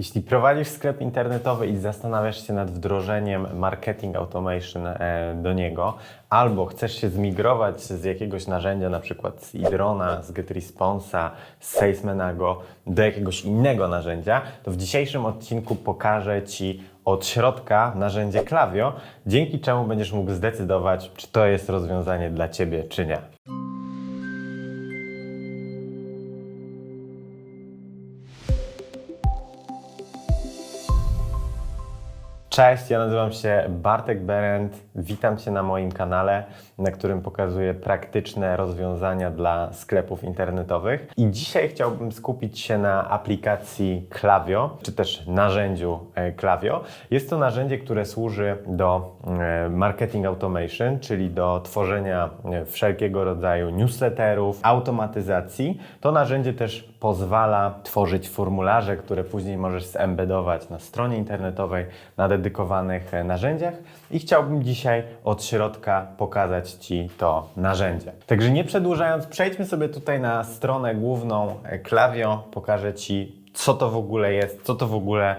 Jeśli prowadzisz sklep internetowy i zastanawiasz się nad wdrożeniem marketing automation e, do niego, albo chcesz się zmigrować z jakiegoś narzędzia, na przykład z Idrona, z GetResponsa, z Salesmanago do jakiegoś innego narzędzia, to w dzisiejszym odcinku pokażę Ci od środka narzędzie Klaviyo, dzięki czemu będziesz mógł zdecydować, czy to jest rozwiązanie dla Ciebie, czy nie. Cześć, ja nazywam się Bartek Berend. Witam Cię na moim kanale, na którym pokazuję praktyczne rozwiązania dla sklepów internetowych. I dzisiaj chciałbym skupić się na aplikacji Klaviyo, czy też narzędziu e, Klaviyo. Jest to narzędzie, które służy do e, marketing automation, czyli do tworzenia e, wszelkiego rodzaju newsletterów, automatyzacji. To narzędzie też pozwala tworzyć formularze, które później możesz zembedować na stronie internetowej, na dedykowanych e, narzędziach i chciałbym dzisiaj od środka pokazać Ci to narzędzie. Także nie przedłużając, przejdźmy sobie tutaj na stronę główną e, Klaviyo, pokażę Ci co to w ogóle jest, co to w ogóle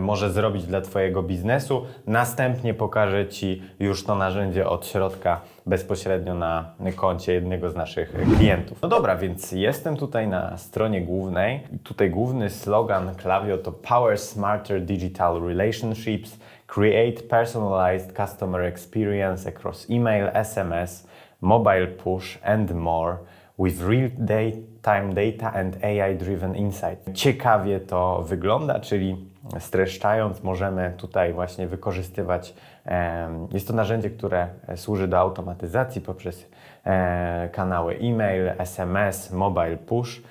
może zrobić dla Twojego biznesu. Następnie pokażę Ci już to narzędzie od środka bezpośrednio na koncie jednego z naszych klientów. No dobra, więc jestem tutaj na stronie głównej. Tutaj główny slogan Klaviyo to Power Smarter Digital Relationships, Create Personalized Customer Experience across email, SMS, mobile push and more with real-time data and AI-driven insight. Ciekawie to wygląda, czyli streszczając, możemy tutaj właśnie wykorzystywać. Jest to narzędzie, które służy do automatyzacji poprzez kanały e-mail, SMS, mobile push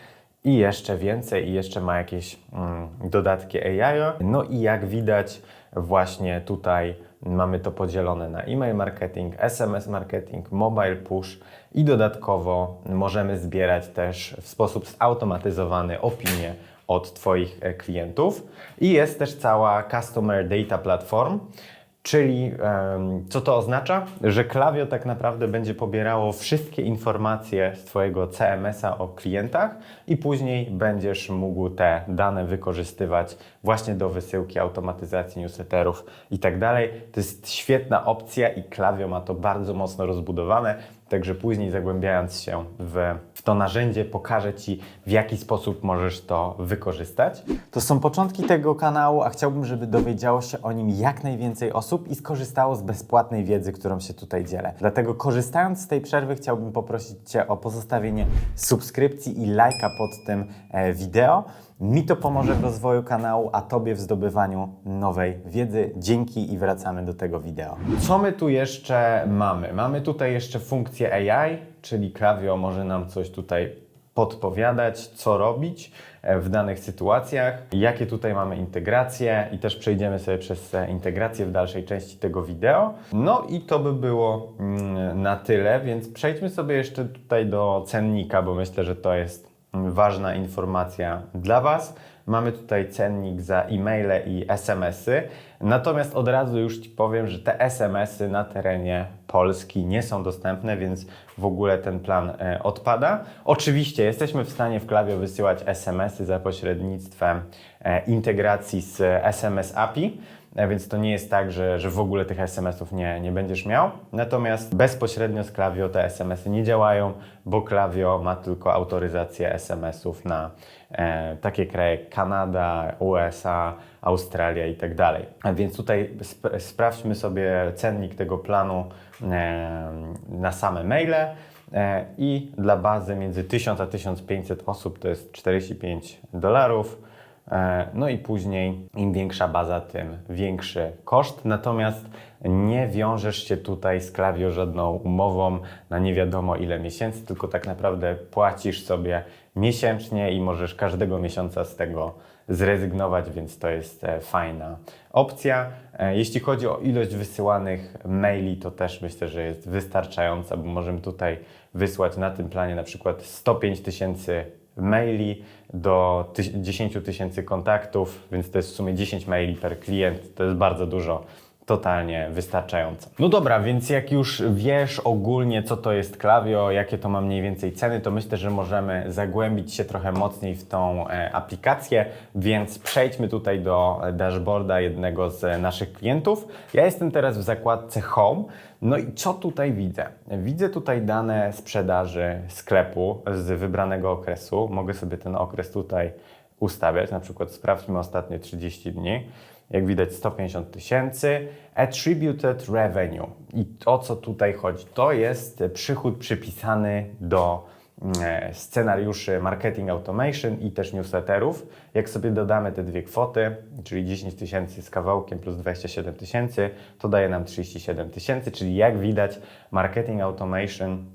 i jeszcze więcej, i jeszcze ma jakieś mm, dodatki AI. No i jak widać, właśnie tutaj mamy to podzielone na e-mail marketing, SMS marketing, mobile push i dodatkowo możemy zbierać też w sposób zautomatyzowany opinie od Twoich e, klientów. I jest też cała Customer Data Platform, Czyli co to oznacza? Że Klaviyo tak naprawdę będzie pobierało wszystkie informacje z Twojego CMS-a o klientach i później będziesz mógł te dane wykorzystywać właśnie do wysyłki, automatyzacji newsletterów i tak dalej. To jest świetna opcja i Klaviyo ma to bardzo mocno rozbudowane. Także później zagłębiając się w, w to narzędzie, pokażę Ci, w jaki sposób możesz to wykorzystać. To są początki tego kanału, a chciałbym, żeby dowiedziało się o nim jak najwięcej osób i skorzystało z bezpłatnej wiedzy, którą się tutaj dzielę. Dlatego korzystając z tej przerwy, chciałbym poprosić Cię o pozostawienie subskrypcji i lajka pod tym e, wideo. Mi to pomoże w rozwoju kanału, a Tobie w zdobywaniu nowej wiedzy. Dzięki i wracamy do tego wideo. Co my tu jeszcze mamy? Mamy tutaj jeszcze funkcję AI, czyli Klaviyo może nam coś tutaj podpowiadać, co robić e, w danych sytuacjach, jakie tutaj mamy integracje i też przejdziemy sobie przez integrację w dalszej części tego wideo. No i to by było mm, na tyle, więc przejdźmy sobie jeszcze tutaj do cennika, bo myślę, że to jest ważna informacja dla Was. Mamy tutaj cennik za e-maile i SMS-y. Natomiast od razu już Ci powiem, że te SMS-y na terenie Polski nie są dostępne, więc w ogóle ten plan e, odpada. Oczywiście jesteśmy w stanie w Klawie wysyłać SMS-y za pośrednictwem e, integracji z SMS API. E, Więc to nie jest tak, że, że w ogóle tych SMS-ów nie, nie będziesz miał. Natomiast bezpośrednio z Klaviyo te SMS-y nie działają, bo Klaviyo ma tylko autoryzację SMS-ów na e, takie kraje jak Kanada, USA, Australia i tak dalej. A Więc tutaj sp- sprawdźmy sobie cennik tego planu e, na same maile. E, I dla bazy między 1000 a 1500 osób to jest 45 dolarów. E, No i później im większa baza, tym większy koszt. Natomiast nie wiążesz się tutaj z Klaviyo żadną umową na nie wiadomo ile miesięcy, tylko tak naprawdę płacisz sobie miesięcznie i możesz każdego miesiąca z tego zrezygnować, więc to jest e, fajna opcja. E, Jeśli chodzi o ilość wysyłanych maili, to też myślę, że jest wystarczająca, bo możemy tutaj wysłać na tym planie na przykład 105 tysięcy maili do tyś- 10 tysięcy kontaktów, więc to jest w sumie 10 maili per klient. To jest bardzo dużo. Totalnie wystarczająco. No dobra, więc jak już wiesz ogólnie, co to jest Klaviyo, jakie to ma mniej więcej ceny, to myślę, że możemy zagłębić się trochę mocniej w tą e, aplikację, więc przejdźmy tutaj do dashboarda jednego z naszych klientów. Ja jestem teraz w zakładce Home. No i co tutaj widzę? Widzę tutaj dane sprzedaży sklepu z wybranego okresu. Mogę sobie ten okres tutaj ustawiać, na przykład sprawdźmy ostatnie 30 dni. Jak widać 150 tysięcy. Attributed revenue. I o co tutaj chodzi? To jest przychód przypisany do e, scenariuszy marketing automation i też newsletterów. Jak sobie dodamy te dwie kwoty, czyli 10 tysięcy z kawałkiem plus 27 tysięcy, to daje nam 37 tysięcy, czyli jak widać marketing automation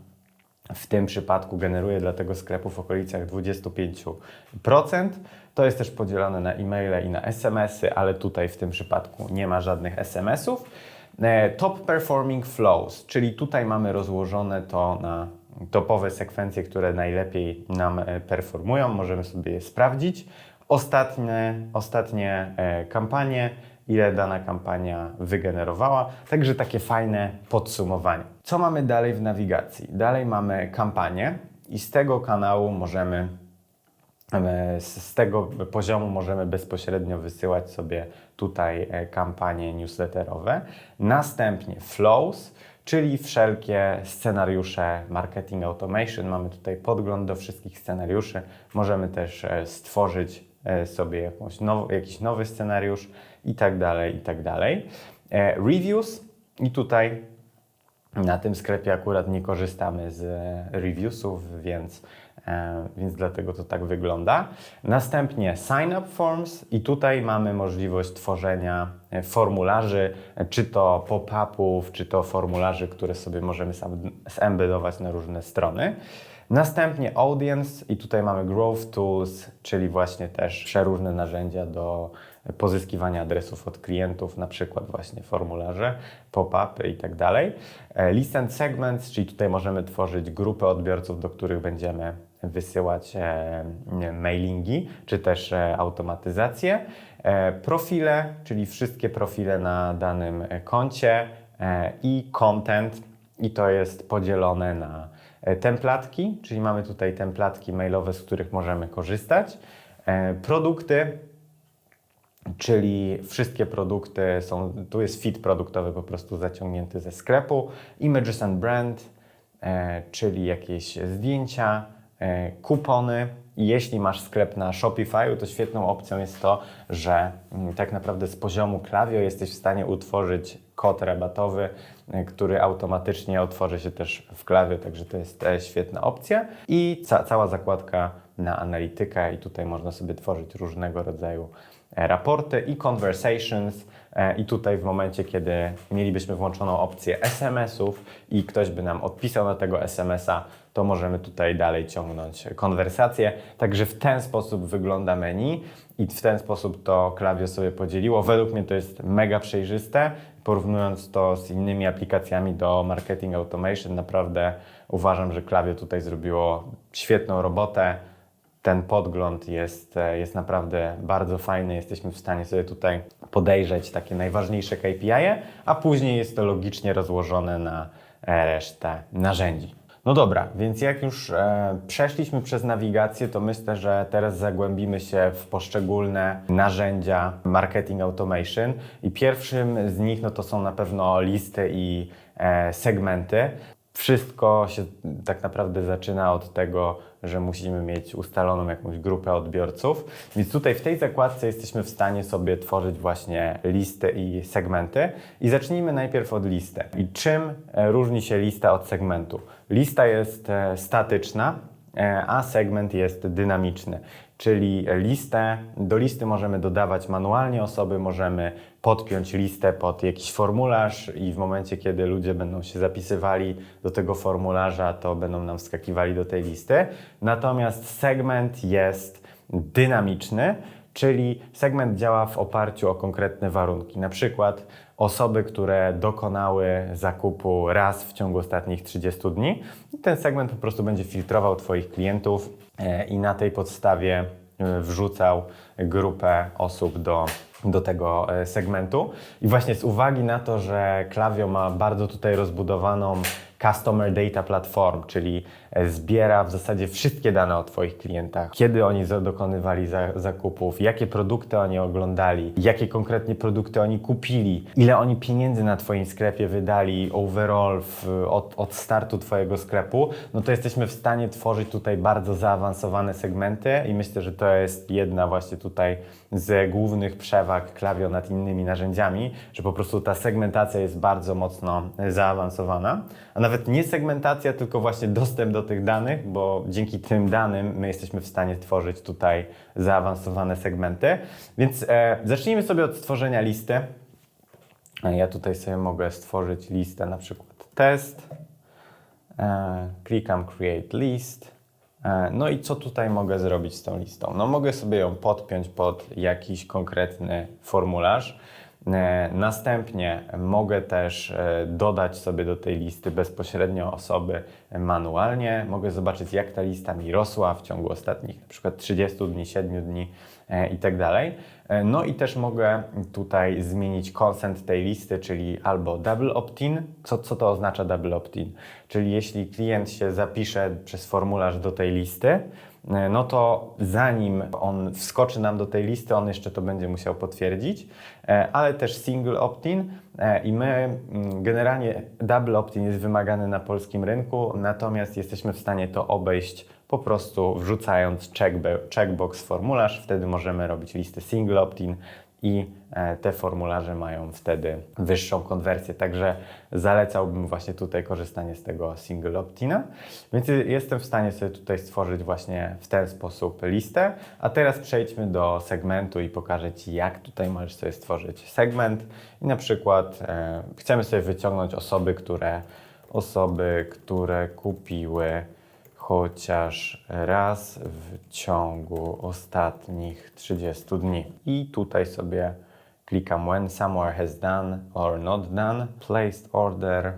w tym przypadku generuje dla tego sklepu w okolicach 25%. To jest też podzielone na e-maile i na SMS-y, ale tutaj w tym przypadku nie ma żadnych SMS-ów. E, Top performing flows, czyli tutaj mamy rozłożone to na topowe sekwencje, które najlepiej nam e, performują. Możemy sobie je sprawdzić. Ostatnie, ostatnie e, kampanie, ile dana kampania wygenerowała. Także takie fajne podsumowanie. Co mamy dalej w nawigacji? Dalej mamy kampanię i z tego kanału możemy E, z tego poziomu możemy bezpośrednio wysyłać sobie tutaj e, kampanie newsletterowe. Następnie flows, czyli wszelkie scenariusze marketing automation. Mamy tutaj podgląd do wszystkich scenariuszy. Możemy też e, stworzyć sobie jakąś now, jakiś nowy scenariusz i tak dalej, i tak dalej. Reviews i tutaj na tym sklepie akurat nie korzystamy z reviewsów, więc E, więc dlatego to tak wygląda. Następnie sign up forms i tutaj mamy możliwość tworzenia e, formularzy, e, czy to pop-upów, czy to formularzy, które sobie możemy sam zembedować na różne strony. Następnie Audience i tutaj mamy Growth Tools, czyli właśnie też przeróżne narzędzia do pozyskiwania adresów od klientów, na przykład właśnie formularze, pop-upy i tak dalej. Listen Segments, czyli tutaj możemy tworzyć grupę odbiorców, do których będziemy wysyłać e, mailingi, czy też e, automatyzację. E, profile, czyli wszystkie profile na danym koncie i content, i to jest podzielone na templatki, czyli mamy tutaj templatki mailowe, z których możemy korzystać. Produkty, czyli wszystkie produkty są, tu jest fit produktowy po prostu zaciągnięty ze sklepu. Images and brand, czyli jakieś zdjęcia, E, kupony. Jeśli masz sklep na Shopify, to świetną opcją jest to, że mm, tak naprawdę z poziomu Klaviyo jesteś w stanie utworzyć kod rabatowy, e, który automatycznie otworzy się też w Klaviyo, także to jest e, świetna opcja. I ca cała zakładka na analitykę i tutaj można sobie tworzyć różnego rodzaju raporty i conversations. I tutaj w momencie, kiedy mielibyśmy włączoną opcję SMS-ów i ktoś by nam odpisał na tego SMS-a, to możemy tutaj dalej ciągnąć konwersację. Także w ten sposób wygląda menu i w ten sposób to Klaviyo sobie podzieliło. Według mnie to jest mega przejrzyste. Porównując to z innymi aplikacjami do marketing automation, naprawdę uważam, że Klaviyo tutaj zrobiło świetną robotę. Ten podgląd jest, jest naprawdę bardzo fajny. Jesteśmy w stanie sobie tutaj podejrzeć takie najważniejsze KPI, a później jest to logicznie rozłożone na resztę narzędzi. No dobra, więc jak już e, przeszliśmy przez nawigację, to myślę, że teraz zagłębimy się w poszczególne narzędzia marketing automation i pierwszym z nich no to są na pewno listy i e, segmenty. Wszystko się tak naprawdę zaczyna od tego, że musimy mieć ustaloną jakąś grupę odbiorców. Więc tutaj w tej zakładce jesteśmy w stanie sobie tworzyć właśnie listy i segmenty. I zacznijmy najpierw od listy. I czym e, różni się lista od segmentu? Lista jest e, statyczna, e, a segment jest dynamiczny. Czyli listę, do listy możemy dodawać manualnie osoby, możemy podpiąć listę pod jakiś formularz i w momencie, kiedy ludzie będą się zapisywali do tego formularza, to będą nam wskakiwali do tej listy. Natomiast segment jest dynamiczny, czyli segment działa w oparciu o konkretne warunki. Na przykład osoby, które dokonały zakupu raz w ciągu ostatnich 30 dni. Ten segment po prostu będzie filtrował Twoich klientów i na tej podstawie e, wrzucał grupę osób do do tego e, segmentu. I właśnie z uwagi na to, że Klaviyo ma bardzo tutaj rozbudowaną Customer Data Platform, czyli e, zbiera w zasadzie wszystkie dane o Twoich klientach, kiedy oni dokonywali za, zakupów, jakie produkty oni oglądali, jakie konkretnie produkty oni kupili, ile oni pieniędzy na Twoim sklepie wydali overall w, od, od startu Twojego sklepu, no to jesteśmy w stanie tworzyć tutaj bardzo zaawansowane segmenty i myślę, że to jest jedna właśnie tutaj z głównych przewag Klaviyo nad innymi narzędziami, że po prostu ta segmentacja jest bardzo mocno e, zaawansowana, a nawet nie segmentacja, tylko właśnie dostęp do tych danych, bo dzięki tym danym my jesteśmy w stanie tworzyć tutaj zaawansowane segmenty. Więc e, zacznijmy sobie od stworzenia listy. E, Ja tutaj sobie mogę stworzyć listę, na przykład test. E, klikam Create List. E, No i co tutaj mogę zrobić z tą listą? No mogę sobie ją podpiąć pod jakiś konkretny formularz. E, Następnie mogę też e, dodać sobie do tej listy bezpośrednio osoby manualnie. Mogę zobaczyć, jak ta lista mi rosła w ciągu ostatnich przykład 30 dni, 7 dni e, i tak No i też mogę tutaj zmienić consent tej listy, czyli albo double opt-in. Co, co to oznacza double opt-in? Czyli jeśli klient się zapisze przez formularz do tej listy, no to zanim on wskoczy nam do tej listy, on jeszcze to będzie musiał potwierdzić, e, ale też single opt-in. E, i my mm, generalnie double opt-in jest wymagany na polskim rynku, natomiast jesteśmy w stanie to obejść po prostu wrzucając checkbox formularz, wtedy możemy robić listy single opt-in i e, te formularze mają wtedy wyższą konwersję. Także zalecałbym właśnie tutaj korzystanie z tego single opt-ina. Więc jestem w stanie sobie tutaj stworzyć właśnie w ten sposób listę. A teraz przejdźmy do segmentu i pokażę Ci, jak tutaj możesz sobie stworzyć segment. I na przykład e, chcemy sobie wyciągnąć osoby, które osoby, które kupiły chociaż raz w ciągu ostatnich 30 dni. I tutaj sobie klikam when somewhere has done or not done, placed order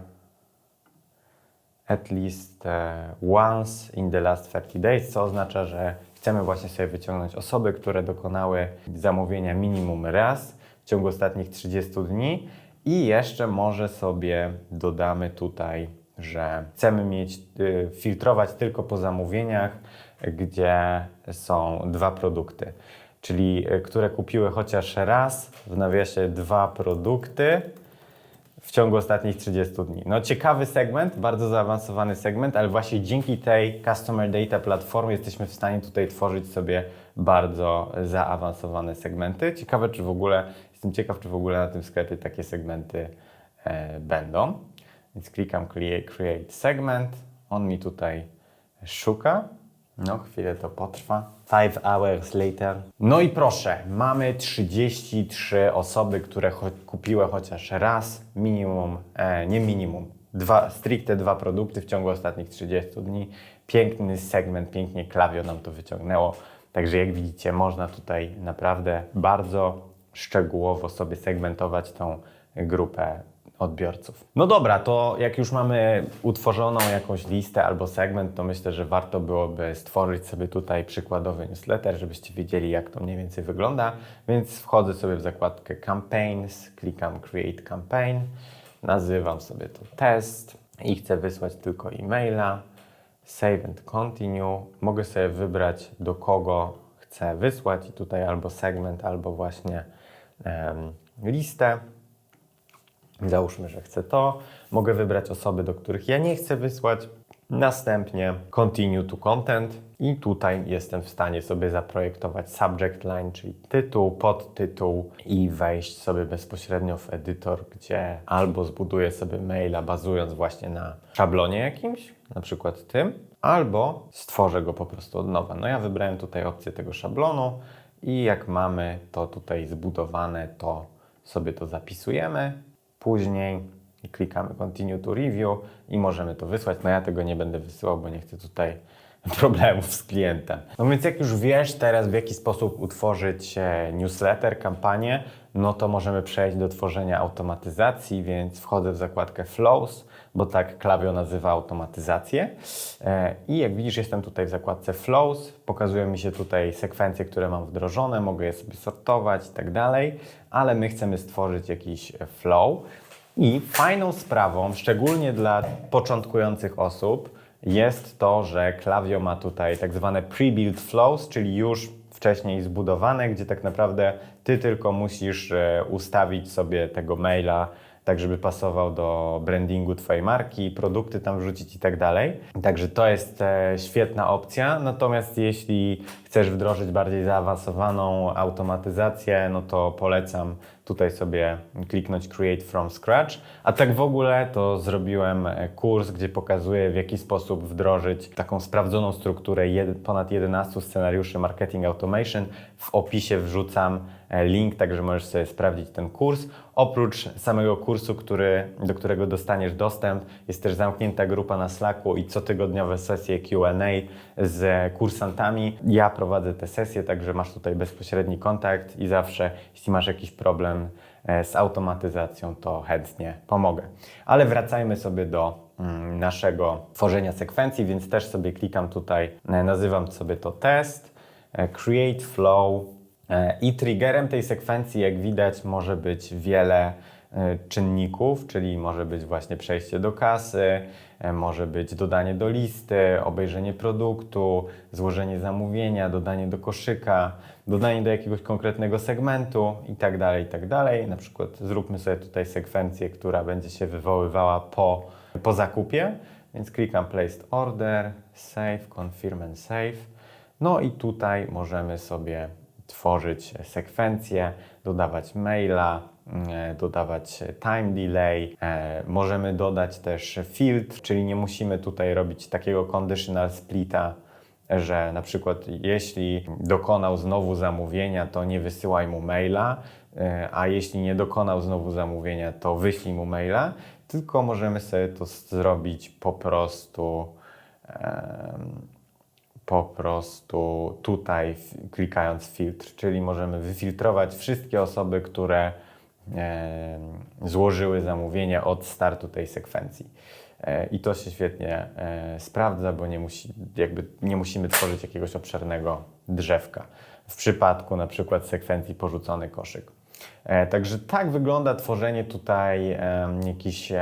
at least e, once in the last 30 days, co oznacza, że chcemy właśnie sobie wyciągnąć osoby, które dokonały zamówienia minimum raz w ciągu ostatnich 30 dni i jeszcze może sobie dodamy tutaj, że chcemy mieć, y, filtrować tylko po zamówieniach, gdzie są dwa produkty, czyli y, które kupiły chociaż raz, w nawiasie dwa produkty, w ciągu ostatnich 30 dni. No ciekawy segment, bardzo zaawansowany segment, ale właśnie dzięki tej Customer Data Platformie jesteśmy w stanie tutaj tworzyć sobie bardzo zaawansowane segmenty. Ciekawe, czy w ogóle, jestem ciekaw, czy w ogóle na tym sklepie takie segmenty e, będą. Więc klikam create, Segment, on mi tutaj szuka. No, chwilę to potrwa. Five hours later. No i proszę, mamy 33 osoby, które cho- kupiły chociaż raz minimum, e, nie minimum, dwa, stricte dwa produkty w ciągu ostatnich 30 dni. Piękny segment, pięknie klawio nam to wyciągnęło. Także jak widzicie, można tutaj naprawdę bardzo szczegółowo sobie segmentować tą grupę odbiorców. No dobra, to jak już mamy utworzoną jakąś listę albo segment, to myślę, że warto byłoby stworzyć sobie tutaj przykładowy newsletter, żebyście wiedzieli, jak to mniej więcej wygląda. Więc wchodzę sobie w zakładkę Campaigns, klikam Create Campaign, nazywam sobie to test i chcę wysłać tylko e-maila. Save and Continue. Mogę sobie wybrać, do kogo chcę wysłać i tutaj albo segment, albo właśnie em, listę. Załóżmy, że chcę to. Mogę wybrać osoby, do których ja nie chcę wysłać. Następnie continue to content i tutaj jestem w stanie sobie zaprojektować subject line, czyli tytuł, podtytuł i wejść sobie bezpośrednio w edytor, gdzie albo zbuduję sobie maila bazując właśnie na szablonie jakimś, na przykład tym, albo stworzę go po prostu od nowa. No ja wybrałem tutaj opcję tego szablonu i jak mamy to tutaj zbudowane, to sobie to zapisujemy. Później klikamy Continue to Review i możemy to wysłać. No ja tego nie będę wysyłał, bo nie chcę tutaj problemów z klientem. No więc jak już wiesz teraz w jaki sposób utworzyć e, newsletter, kampanię, no to możemy przejść do tworzenia automatyzacji, więc wchodzę w zakładkę Flows, bo tak Klawiyo nazywa automatyzację. E, I jak widzisz, jestem tutaj w zakładce Flows. Pokazują mi się tutaj sekwencje, które mam wdrożone, mogę je sobie sortować i tak dalej, ale my chcemy stworzyć jakiś flow. I fajną sprawą, szczególnie dla początkujących osób, jest to, że Klawiyo ma tutaj tak zwane pre-built flows, czyli już wcześniej zbudowane, gdzie tak naprawdę ty tylko musisz e, ustawić sobie tego maila tak, żeby pasował do brandingu Twojej marki, produkty tam wrzucić i tak dalej. Także to jest e, świetna opcja. Natomiast jeśli chcesz wdrożyć bardziej zaawansowaną automatyzację, no to polecam tutaj sobie kliknąć Create from Scratch. A tak w ogóle to zrobiłem e, kurs, gdzie pokazuję w jaki sposób wdrożyć taką sprawdzoną strukturę ponad 11 scenariuszy marketing automation. W opisie wrzucam link, także możesz sobie sprawdzić ten kurs. Oprócz samego kursu, który, do którego dostaniesz dostęp, jest też zamknięta grupa na Slacku i cotygodniowe sesje Q&A z kursantami. Ja prowadzę te sesje, także masz tutaj bezpośredni kontakt i zawsze, jeśli masz jakiś problem e, z automatyzacją, to chętnie pomogę. Ale wracajmy sobie do mm, naszego tworzenia sekwencji, więc też sobie klikam tutaj, e, nazywam sobie to test, e, create flow e, i triggerem tej sekwencji, jak widać, może być wiele e, czynników, czyli może być właśnie przejście do kasy, e, może być dodanie do listy, obejrzenie produktu, złożenie zamówienia, dodanie do koszyka, dodanie do jakiegoś konkretnego segmentu i tak dalej, i tak. Na przykład zróbmy sobie tutaj sekwencję, która będzie się wywoływała po, po zakupie, więc klikam Placed Order, Save, Confirm and Save. No i tutaj możemy sobie tworzyć sekwencje, dodawać maila, mm, dodawać time delay. E, Możemy dodać też filtr, czyli nie musimy tutaj robić takiego conditional splita, że na przykład jeśli dokonał znowu zamówienia, to nie wysyłaj mu maila, e, a jeśli nie dokonał znowu zamówienia, to wyślij mu maila, tylko możemy sobie to zrobić po prostu po prostu tutaj klikając filtr, czyli możemy wyfiltrować wszystkie osoby, które złożyły zamówienie od startu tej sekwencji. E, I to się świetnie e, sprawdza, bo nie, musi, jakby nie musimy tworzyć jakiegoś obszernego drzewka. W przypadku na przykład sekwencji porzucony koszyk. E, Także tak wygląda tworzenie tutaj jakiejś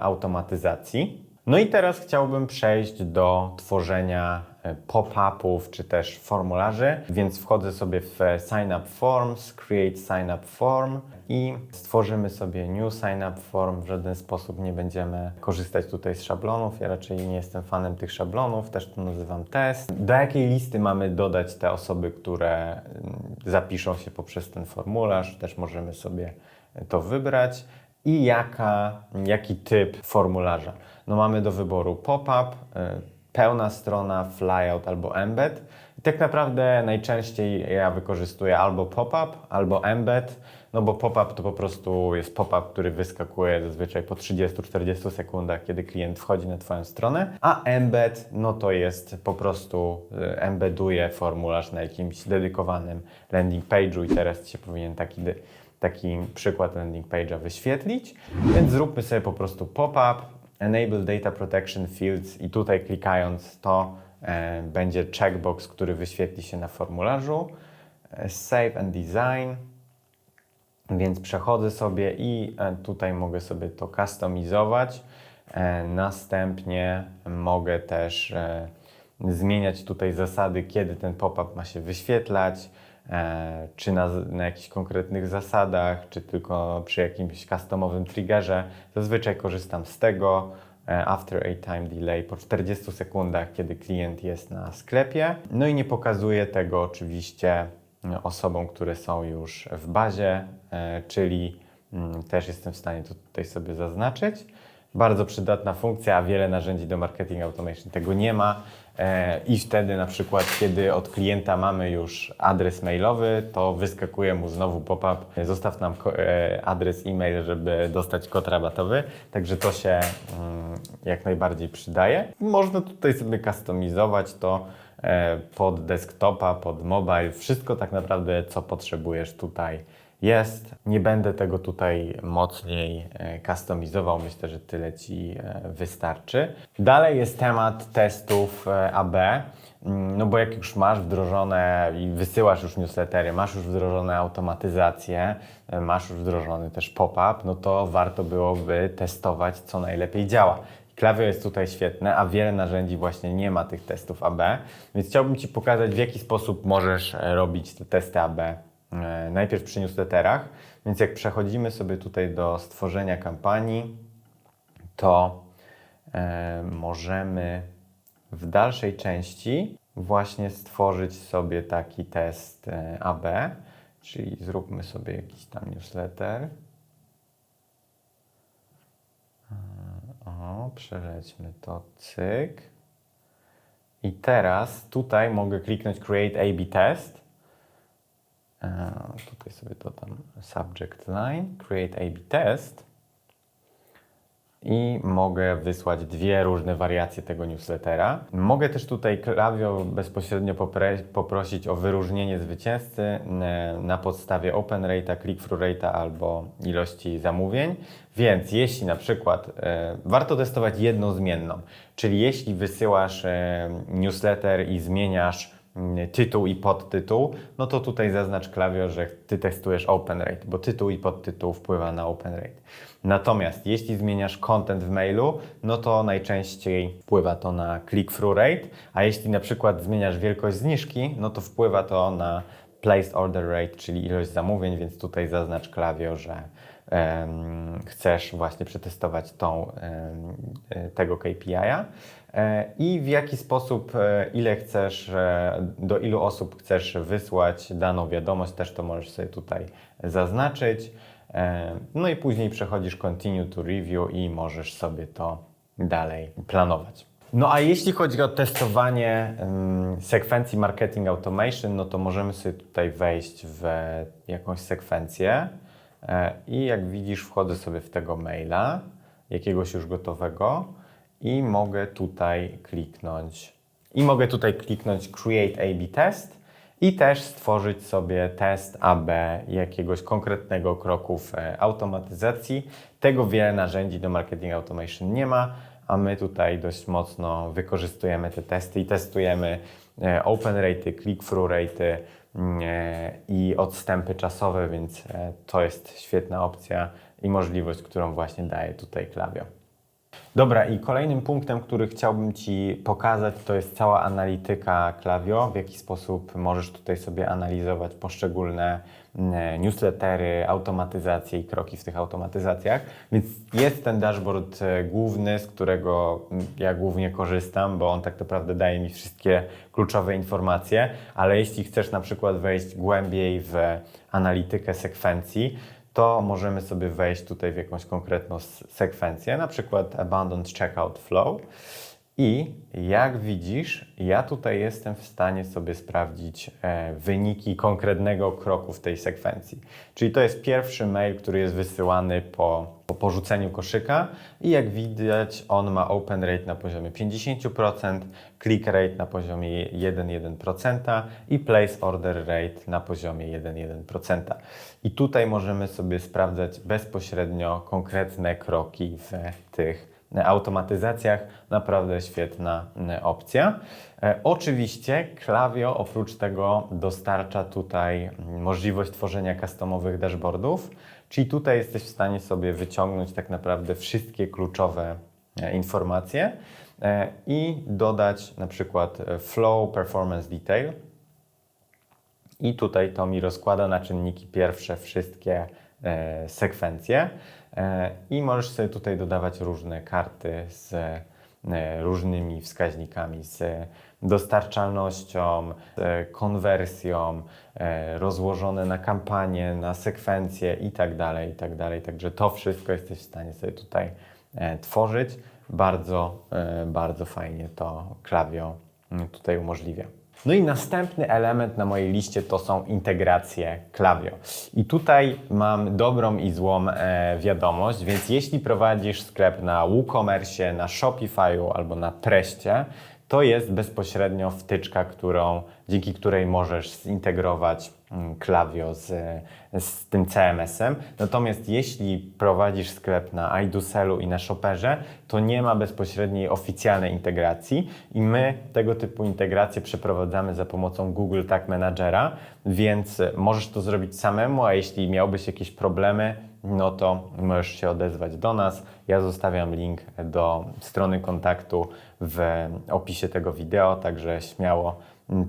automatyzacji. No i teraz chciałbym przejść do tworzenia pop-upów czy też formularzy, więc wchodzę sobie w Sign Up Forms, Create Sign Up Form i stworzymy sobie New Sign Up Form. W żaden sposób nie będziemy korzystać tutaj z szablonów. Ja raczej nie jestem fanem tych szablonów, też to nazywam test. Do jakiej listy mamy dodać te osoby, które mm, zapiszą się poprzez ten formularz? Też możemy sobie to wybrać i jaka, jaki typ formularza. No mamy do wyboru pop-up, y, pełna strona, flyout albo embed. I tak naprawdę najczęściej ja wykorzystuję albo pop-up, albo embed, no bo pop-up to po prostu jest pop-up, który wyskakuje zazwyczaj po 30-40 sekundach, kiedy klient wchodzi na Twoją stronę, a embed, no to jest po prostu y, embeduje formularz na jakimś dedykowanym landing page'u i teraz się powinien taki taki przykład landing page'a wyświetlić. Więc zróbmy sobie po prostu pop-up, enable data protection fields i tutaj klikając to e, będzie checkbox, który wyświetli się na formularzu. E, save and design. Więc przechodzę sobie i e, tutaj mogę sobie to customizować. E, Następnie mogę też zmieniać tutaj zasady, kiedy ten pop-up ma się wyświetlać, czy na, na jakichś konkretnych zasadach, czy tylko przy jakimś customowym triggerze. Zazwyczaj korzystam z tego e, after a time delay po 40 sekundach, kiedy klient jest na sklepie. No i nie pokazuję tego oczywiście e, osobom, które są już w bazie, e, czyli mm, też jestem w stanie to tutaj sobie zaznaczyć. Bardzo przydatna funkcja, a wiele narzędzi do marketing automation tego nie ma. E, I wtedy na przykład, kiedy od klienta mamy już adres mailowy, to wyskakuje mu znowu pop-up, zostaw nam e, adres e-mail, żeby dostać kod rabatowy. Także to się mm, jak najbardziej przydaje. Można tutaj sobie kustomizować to e, pod desktopa, pod mobile, wszystko tak naprawdę, co potrzebujesz tutaj jest. Nie będę tego tutaj mocniej e, kustomizował, myślę, że tyle Ci e, wystarczy. Dalej jest temat testów e, AB, Mm, no bo jak już masz wdrożone i wysyłasz już newslettery, masz już wdrożone automatyzacje, e, masz już wdrożony też pop-up, no to warto byłoby testować, co najlepiej działa. Klawior jest tutaj świetne, a wiele narzędzi właśnie nie ma tych testów AB, więc chciałbym Ci pokazać, w jaki sposób możesz e, robić te testy AB e, najpierw przy newsletterach. Więc jak przechodzimy sobie tutaj do stworzenia kampanii, to e, możemy w dalszej części właśnie stworzyć sobie taki test e, AB, czyli zróbmy sobie jakiś tam newsletter. E, O, przelećmy to, cyk. I teraz tutaj mogę kliknąć Create A-B Test. E, Tutaj sobie dodam Subject Line, Create A-B Test. I mogę wysłać dwie różne wariacje tego newslettera. Mogę też tutaj Klawior bezpośrednio poprosić o wyróżnienie zwycięzcy e, na podstawie open rate'a, click-through rate'a albo ilości zamówień. Więc jeśli na przykład e, warto testować jedną zmienną, czyli jeśli wysyłasz e, newsletter i zmieniasz tytuł i podtytuł, no to tutaj zaznacz klawior, że ty testujesz open rate, bo tytuł i podtytuł wpływa na open rate. Natomiast jeśli zmieniasz content w mailu, no to najczęściej wpływa to na click-through rate, a jeśli na przykład zmieniasz wielkość zniżki, no to wpływa to na placed order rate, czyli ilość zamówień, więc tutaj zaznacz klawior, że em, chcesz właśnie przetestować tą, e, tego KPI-a i w jaki sposób, e, ile chcesz, e, do ilu osób chcesz wysłać daną wiadomość, też to możesz sobie tutaj zaznaczyć. E, No i później przechodzisz Continue to Review i możesz sobie to dalej planować. No a jeśli chodzi o testowanie em, sekwencji Marketing Automation, no to możemy sobie tutaj wejść w jakąś sekwencję e, i jak widzisz wchodzę sobie w tego maila, jakiegoś już gotowego i mogę tutaj kliknąć i mogę tutaj kliknąć Create A-B Test i też stworzyć sobie test AB jakiegoś konkretnego kroku w e, automatyzacji. Tego wiele narzędzi do marketing automation nie ma, a my tutaj dość mocno wykorzystujemy te testy i testujemy e, open rate, click-through rate i odstępy czasowe, więc e, to jest świetna opcja i możliwość, którą właśnie daje tutaj Klawior. Dobra, i kolejnym punktem, który chciałbym Ci pokazać, to jest cała analityka Klawior, w jaki sposób możesz tutaj sobie analizować poszczególne mm, newslettery, automatyzacje i kroki w tych automatyzacjach. Więc jest ten dashboard e, główny, z którego mm, ja głównie korzystam, bo on tak naprawdę daje mi wszystkie kluczowe informacje, ale jeśli chcesz na przykład wejść głębiej w analitykę sekwencji, to możemy sobie wejść tutaj w jakąś konkretną sekwencję, na przykład Abandoned Checkout Flow. I jak widzisz, ja tutaj jestem w stanie sobie sprawdzić e, wyniki konkretnego kroku w tej sekwencji. Czyli to jest pierwszy mail, który jest wysyłany po, po porzuceniu koszyka i jak widać on ma open rate na poziomie 50%, click rate na poziomie 1,1% i place order rate na poziomie 1,1%. I tutaj możemy sobie sprawdzać bezpośrednio konkretne kroki w tych automatyzacjach naprawdę świetna e, opcja. E, Oczywiście Klawiyo oprócz tego dostarcza tutaj mm, możliwość tworzenia customowych dashboardów, czyli tutaj jesteś w stanie sobie wyciągnąć tak naprawdę wszystkie kluczowe e, informacje e, i dodać na przykład e, flow performance detail, i tutaj to mi rozkłada na czynniki pierwsze wszystkie e, sekwencje. E, I możesz sobie tutaj dodawać różne karty z e, różnymi wskaźnikami, z dostarczalnością, z konwersją, e, rozłożone na kampanie, na sekwencje i tak dalej, i tak. Także to wszystko jesteś w stanie sobie tutaj tworzyć. Bardzo, bardzo fajnie to Klawiyo mm, tutaj umożliwia. No i następny element na mojej liście to są integracje Klaviyo. I tutaj mam dobrą i złą e, wiadomość, więc jeśli prowadzisz sklep na WooCommerce, na Shopify'u albo na Preście, to jest bezpośrednio wtyczka, którą, dzięki której możesz zintegrować mm, Klaviyo z, z tym CMS-em. Natomiast jeśli prowadzisz sklep na iDoSellu i na Shopperze, to nie ma bezpośredniej oficjalnej integracji i my tego typu integracje przeprowadzamy za pomocą Google Tag Managera, więc możesz to zrobić samemu, a jeśli miałbyś jakieś problemy, no to możesz się odezwać do nas. Ja zostawiam link do strony kontaktu w opisie tego wideo, także śmiało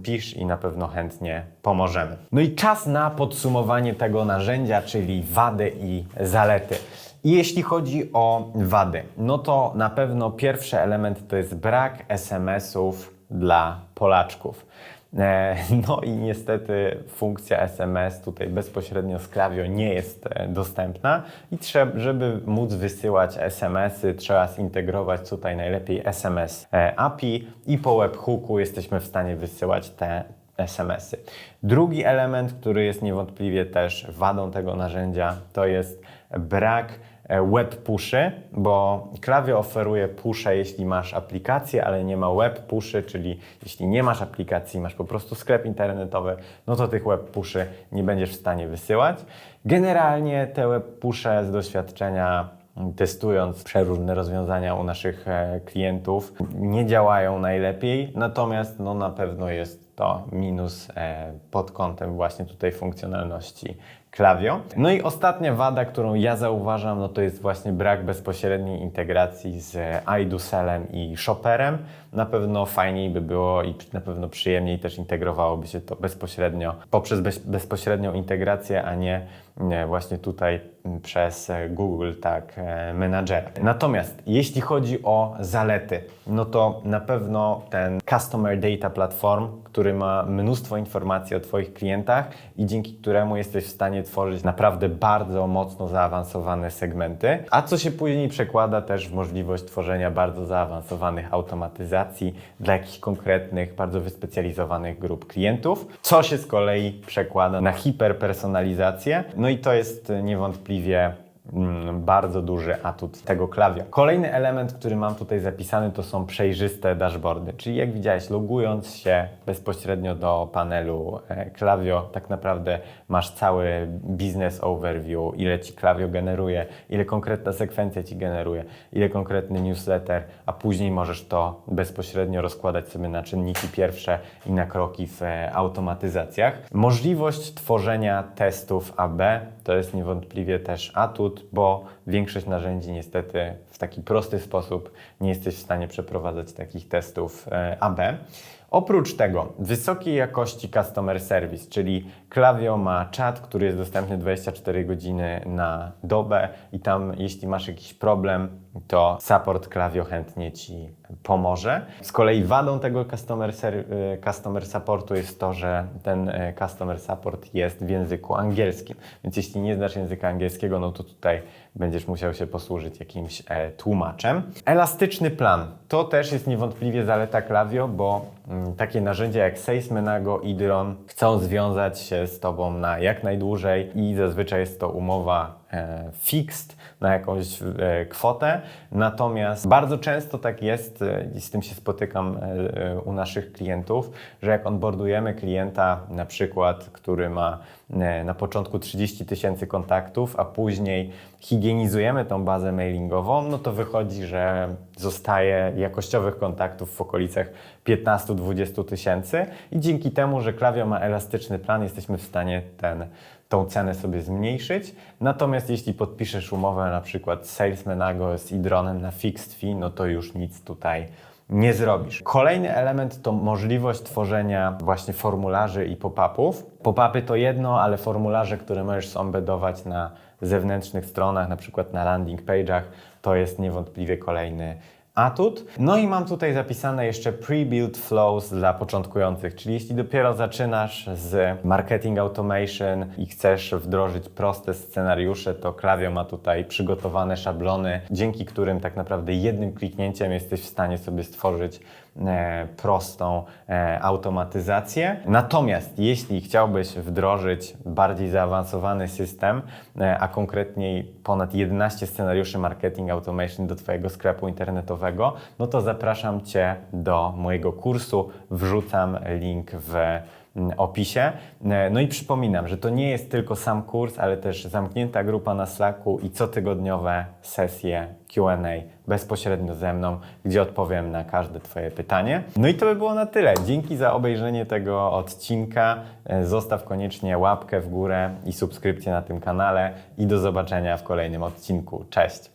pisz i na pewno chętnie pomożemy. No i czas na podsumowanie tego narzędzia, czyli wady i zalety. I jeśli chodzi o wady, no to na pewno pierwszy element to jest brak SMS-ów dla Polaczków. E, No i niestety funkcja SMS tutaj bezpośrednio z Klaviyo nie jest e, dostępna i trzeba, żeby móc wysyłać SMS-y, trzeba zintegrować tutaj najlepiej SMS e, API i po webhooku jesteśmy w stanie wysyłać te SMS-y. Drugi element, który jest niewątpliwie też wadą tego narzędzia, to jest brak web pushy, bo Klaviyo oferuje pusze, jeśli masz aplikację, ale nie ma web pushy, czyli jeśli nie masz aplikacji, masz po prostu sklep internetowy, no to tych web pushy nie będziesz w stanie wysyłać. Generalnie te web pusze z doświadczenia testując przeróżne rozwiązania u naszych e, klientów, nie działają najlepiej, natomiast no, na pewno jest to minus e, pod kątem właśnie tutaj funkcjonalności No i ostatnia wada, którą ja zauważam, no to jest właśnie brak bezpośredniej integracji z iDoSellem i Shopperem. Na pewno fajniej by było i na pewno przyjemniej też integrowałoby się to bezpośrednio poprzez bez, bezpośrednią integrację, a nie właśnie tutaj przez Google tak e, Managera. Natomiast jeśli chodzi o zalety, no to na pewno ten Customer Data Platform, który ma mnóstwo informacji o Twoich klientach i dzięki któremu jesteś w stanie tworzyć naprawdę bardzo mocno zaawansowane segmenty, a co się później przekłada też w możliwość tworzenia bardzo zaawansowanych automatyzacji dla jakichś konkretnych, bardzo wyspecjalizowanych grup klientów, co się z kolei przekłada na hiperpersonalizację. No i to jest niewątpliwie bardzo duży atut tego klawia. Kolejny element, który mam tutaj zapisany, to są przejrzyste dashboardy, czyli jak widziałeś, logując się bezpośrednio do panelu e, Klaviyo, tak naprawdę masz cały business overview, ile ci Klaviyo generuje, ile konkretna sekwencja ci generuje, ile konkretny newsletter, a później możesz to bezpośrednio rozkładać sobie na czynniki pierwsze i na kroki w e, automatyzacjach. Możliwość tworzenia testów AB to jest niewątpliwie też atut, bo większość narzędzi niestety w taki prosty sposób nie jesteś w stanie przeprowadzać takich testów e, AB. Oprócz tego wysokiej jakości customer service, czyli Klaviyo ma czat, który jest dostępny 24 godziny na dobę i tam jeśli masz jakiś problem, to support Klaviyo chętnie Ci pomoże. Z kolei wadą tego customer, y, customer supportu jest to, że ten y, customer support jest w języku angielskim. Więc jeśli nie znasz języka angielskiego, no to tutaj będziesz musiał się posłużyć jakimś e, tłumaczem. Elastyczny plan. To też jest niewątpliwie zaleta Klaviyo, bo takie narzędzia jak Salesmenago i Dron chcą związać się z Tobą na jak najdłużej i zazwyczaj jest to umowa e, fixed na jakąś e, kwotę. Natomiast bardzo często tak jest, e, i z tym się spotykam u naszych klientów, że jak onboardujemy klienta, na przykład, który ma na początku 30 tysięcy kontaktów, a później higienizujemy tą bazę mailingową, no to wychodzi, że zostaje jakościowych kontaktów w okolicach 15-20 tysięcy i dzięki temu, że Klaviyo ma elastyczny plan, jesteśmy w stanie ten, tą cenę sobie zmniejszyć. Natomiast jeśli podpiszesz umowę na przykład z Salesmenago z Idronem na fixed fee, no to już nic tutaj nie zrobisz. Kolejny element to możliwość tworzenia właśnie formularzy i pop-upów. Pop-upy to jedno, ale formularze, które możesz zombedować na zewnętrznych stronach, na przykład na landing page'ach, to jest niewątpliwie kolejny atut. No i mam tutaj zapisane jeszcze pre-built flows dla początkujących, czyli jeśli dopiero zaczynasz z marketing automation i chcesz wdrożyć proste scenariusze, to Klaviyo ma tutaj przygotowane szablony, dzięki którym tak naprawdę jednym kliknięciem jesteś w stanie sobie stworzyć prostą e, automatyzację. Natomiast jeśli chciałbyś wdrożyć bardziej zaawansowany system, e, a konkretniej ponad 11 scenariuszy marketing automation do Twojego sklepu internetowego, no to zapraszam Cię do mojego kursu. Wrzucam link w opisie. E, No i przypominam, że to nie jest tylko sam kurs, ale też zamknięta grupa na Slacku i cotygodniowe sesje Q&A bezpośrednio ze mną, gdzie odpowiem na każde Twoje pytanie. No i to by było na tyle. Dzięki za obejrzenie tego odcinka. E, Zostaw koniecznie łapkę w górę i subskrypcję na tym kanale i do zobaczenia w kolejnym odcinku. Cześć!